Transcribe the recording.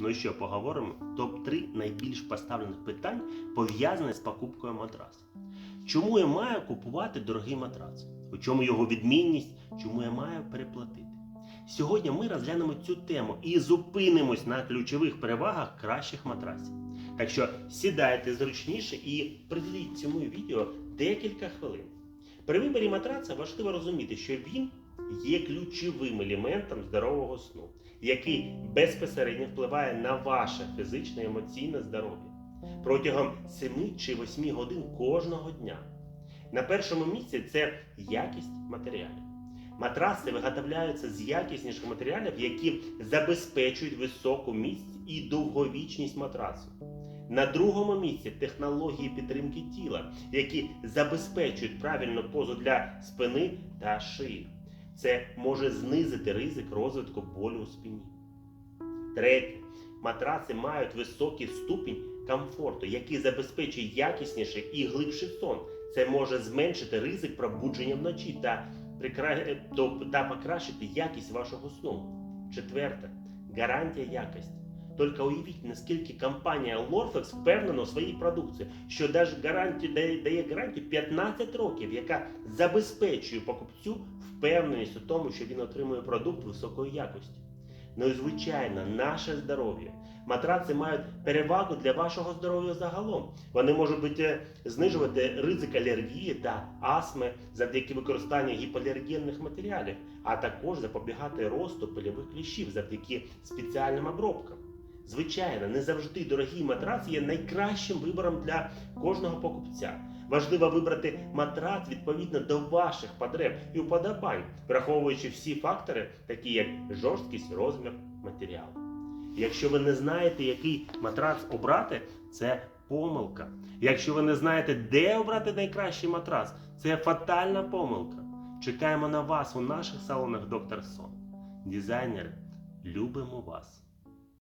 Ну що, поговоримо? Топ-3 найбільш поставлених питань пов'язаних з покупкою матраса. Чому я маю купувати дорогий матрац? У чому його відмінність? Чому я маю переплатити? Сьогодні ми розглянемо цю тему і зупинимось на ключових перевагах кращих матрасів. Так що сідайте зручніше і приділіть цьому відео декілька хвилин. При виборі матраца важливо розуміти, що він є ключовим елементом здорового сну, який безпосередньо впливає на ваше фізичне і емоційне здоров'я протягом 7 чи 8 годин кожного дня. На першому місці це якість матеріалів. Матраси виготовляються з якісніших матеріалів, які забезпечують високу міць і довговічність матрасу. На другому місці технології підтримки тіла, які забезпечують правильну позу для спини та шиї. Це може знизити ризик розвитку болю у спині. Третє. Матраци мають високий ступінь комфорту, який забезпечує якісніший і глибший сон. Це може зменшити ризик пробудження вночі та, прикра... та покращити якість вашого сну. Четверте. Гарантія якості. Тільки уявіть, наскільки компанія Lorfex впевнена у своїй продукції, що даже гарантію, дає, дає гарантію 15 років, яка забезпечує покупцю впевненість у тому, що він отримує продукт високої якості. Ну і звичайно, наше здоров'я. Матраци мають перевагу для вашого здоров'я загалом. Вони можуть бути, знижувати ризик алергії та астми завдяки використанню гіпоалергенних матеріалів, а також запобігати росту пильових кліщів завдяки спеціальним обробкам. Звичайно, не завжди дорогий матрац є найкращим вибором для кожного покупця. Важливо вибрати матрац відповідно до ваших потреб і уподобань, враховуючи всі фактори, такі як жорсткість, розмір, матеріал. Якщо ви не знаєте, який матрац обрати, це помилка. Якщо ви не знаєте, де обрати найкращий матрац, це фатальна помилка. Чекаємо на вас у наших салонах Доктор Сон. Дизайнери, любимо вас!